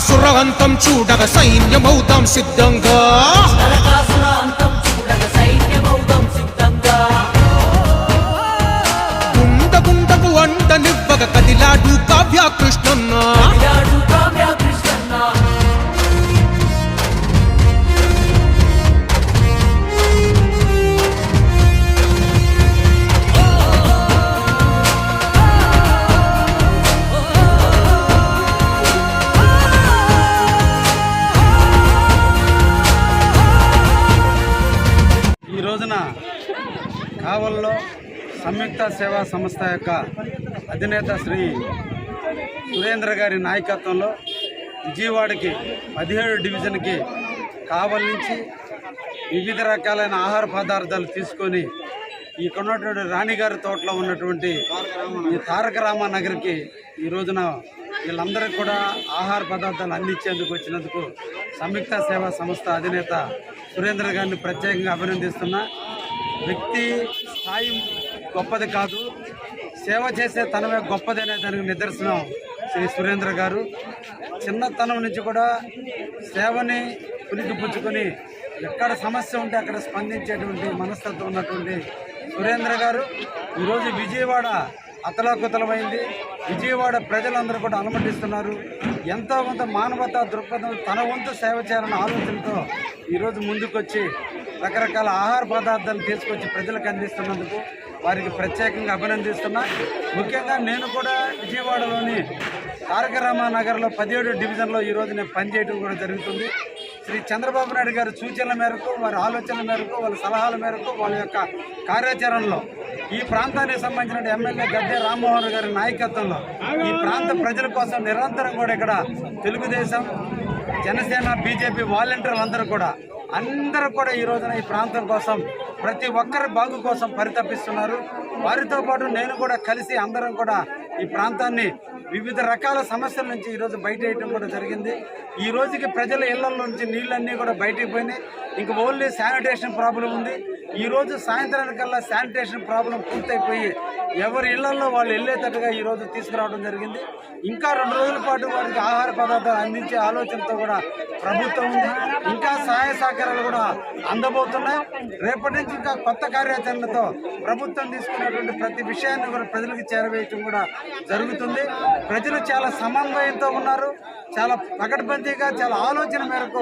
అసురవంతం చూడగ సైన్యమవుతాం సిద్ధంగా. కావల్లో సంయుక్త సేవా సంస్థ యొక్క అధినేత శ్రీ సురేంద్ర గారి నాయకత్వంలో విజయవాడకి పదిహేడు డివిజన్కి కావల్ నుంచి వివిధ రకాలైన ఆహార పదార్థాలు తీసుకొని ఇక్కడ ఉన్నటువంటి రాణిగారి తోటలో ఉన్నటువంటి ఈ తారక రామ నగర్కి ఈ రోజున వీళ్ళందరికీ కూడా ఆహార పదార్థాలు అందించేందుకు వచ్చినందుకు సంయుక్త సేవా సంస్థ అధినేత సురేంద్ర గారిని ప్రత్యేకంగా అభినందిస్తున్నా. వ్యక్తి స్థాయి గొప్పది కాదు. సేవ చేసే తనమే గొప్పది అనే దానికి నిదర్శనం శ్రీ సురేంద్ర గారు. చిన్నతనం నుంచి కూడా సేవని పుణికిపుచ్చుకొని ఎక్కడ సమస్య ఉంటే అక్కడ స్పందించేటువంటి మనస్తత్వం ఉన్నటువంటి సురేంద్ర గారు. ఈరోజు విజయవాడ అతలాకుతలమైంది. విజయవాడ ప్రజలందరూ కూడా అనుమతిస్తున్నారు. ఎంతో కొంత మానవతా దృక్పథం తన వంతు సేవ చేయాలన్న ఆలోచనతో ఈరోజు ముందుకొచ్చి రకరకాల ఆహార పదార్థాలు తీసుకొచ్చి ప్రజలకు అందిస్తున్నందుకు వారికి ప్రత్యేకంగా అభినందిస్తున్నా. ముఖ్యంగా నేను కూడా విజయవాడలోని తారక రామానగర్లో పదిహేడు డివిజన్లో ఈరోజు నేను పనిచేయడం కూడా జరుగుతుంది. శ్రీ చంద్రబాబు నాయుడు గారి సూచనల మేరకు వారి ఆలోచనల మేరకు వాళ్ళ సలహాల మేరకు వాళ్ళ యొక్క కార్యాచరణలో ఈ ప్రాంతానికి సంబంధించిన ఎమ్మెల్యే గద్దె రామ్మోహన్ గారి నాయకత్వంలో ఈ ప్రాంత ప్రజల కోసం నిరంతరం కూడా ఇక్కడ తెలుగుదేశం జనసేన బీజేపీ వాలంటీర్లు అందరూ కూడా అందరూ కూడా ఈ రోజున ఈ ప్రాంతం కోసం ప్రతి ఒక్కరి బాగు కోసం పరితపిస్తున్నారు. వారితో పాటు నేను కూడా కలిసి అందరం కూడా ఈ ప్రాంతాన్ని వివిధ రకాల సమస్యల నుంచి ఈరోజు బయట వేయటం కూడా జరిగింది. ఈ రోజుకి ప్రజల ఇళ్ళ నుంచి నీళ్ళన్నీ కూడా బయటికి పోయినాయి. ఇంక ఓన్లీ శానిటేషన్ ప్రాబ్లం ఉంది. ఈరోజు సాయంత్రానికల్లా శానిటేషన్ ప్రాబ్లం పూర్తయిపోయి ఎవరి ఇళ్ళలో వాళ్ళు వెళ్ళేటట్టుగా ఈ రోజు తీసుకురావడం జరిగింది. ఇంకా రెండు రోజుల పాటు వారికి ఆహార పదార్థాలు అందించే ఆలోచనతో కూడా ప్రభుత్వం ఉంది. ఇంకా సహాయ సహకారాలు కూడా అందబోతున్నాయి. రేపటి నుంచి ఇంకా కొత్త కార్యాచరణతో ప్రభుత్వం తీసుకున్నటువంటి ప్రతి విషయాన్ని కూడా ప్రజలకు చేరవేయటం కూడా జరుగుతుంది. ప్రజలు చాలా సమన్వయంతో ఉన్నారు. చాలా పకడ్బందీగా చాలా ఆలోచన మేరకు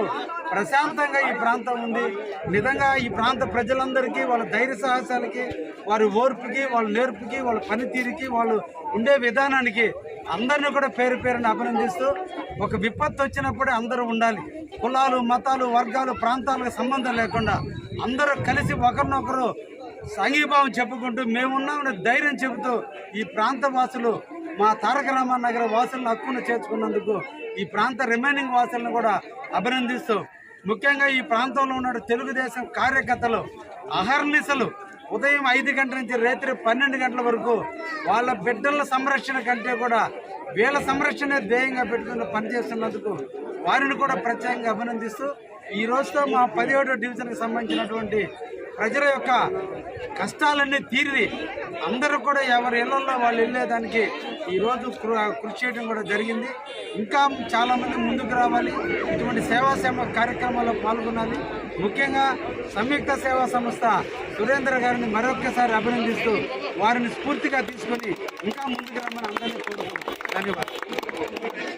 ప్రశాంతంగా ఈ ప్రాంతం ఉంది. నిజంగా ఈ ప్రాంత ప్రజలందరికీ వాళ్ళ ధైర్య సాహసాలకి వారి ఓర్పుకి వాళ్ళ నేర్పుకి వాళ్ళ పనితీరుకి వాళ్ళు ఉండే విధానానికి అందరిని కూడా పేరు పేరుని అభినందిస్తూ ఒక విపత్తు వచ్చినప్పుడే అందరూ ఉండాలి. కులాలు మతాలు వర్గాలు ప్రాంతాలకు సంబంధం లేకుండా అందరూ కలిసి ఒకరినొకరు సంఘీభావం చెప్పుకుంటూ మేమున్నామని ధైర్యం చెబుతూ ఈ ప్రాంత వాసులు మా తారక రామానగర వాసులను హక్కును చేర్చుకున్నందుకు ఈ ప్రాంత రిమైనింగ్ వాసులను కూడా అభినందిస్తూ ముఖ్యంగా ఈ ప్రాంతంలో ఉన్న తెలుగుదేశం కార్యకర్తలు అహర్నిశలు ఉదయం ఐదు గంటల నుంచి రాత్రి పన్నెండు గంటల వరకు వాళ్ళ బిడ్డల సంరక్షణ కంటే కూడా వీళ్ళ సంరక్షణ ధ్యేయంగా పెట్టుకుని పనిచేస్తున్నందుకు వారిని కూడా ప్రత్యేకంగా అభినందిస్తూ ఈ రోజుతో మా పదిహేడో డివిజన్కి సంబంధించినటువంటి ప్రజల యొక్క కష్టాలన్నీ తీరి అందరూ కూడా ఎవరి ఇళ్ళలో వాళ్ళు వెళ్ళేదానికి ఈరోజు కృ- కృషి చేయడం కూడా జరిగింది. ఇంకా చాలామంది ముందుకు రావాలి. ఇటువంటి సేవా సేవ కార్యక్రమాల్లో పాల్గొనాలి. ముఖ్యంగా సంయుక్త సేవా సంస్థ సురేంద్ర గారిని మరొక్కసారి అభినందిస్తూ వారిని స్ఫూర్తిగా తీసుకొని ఇంకా ముందుకు రమ్మని అందరినీ కోరుకుంటున్నాను. ధన్యవాదాలు.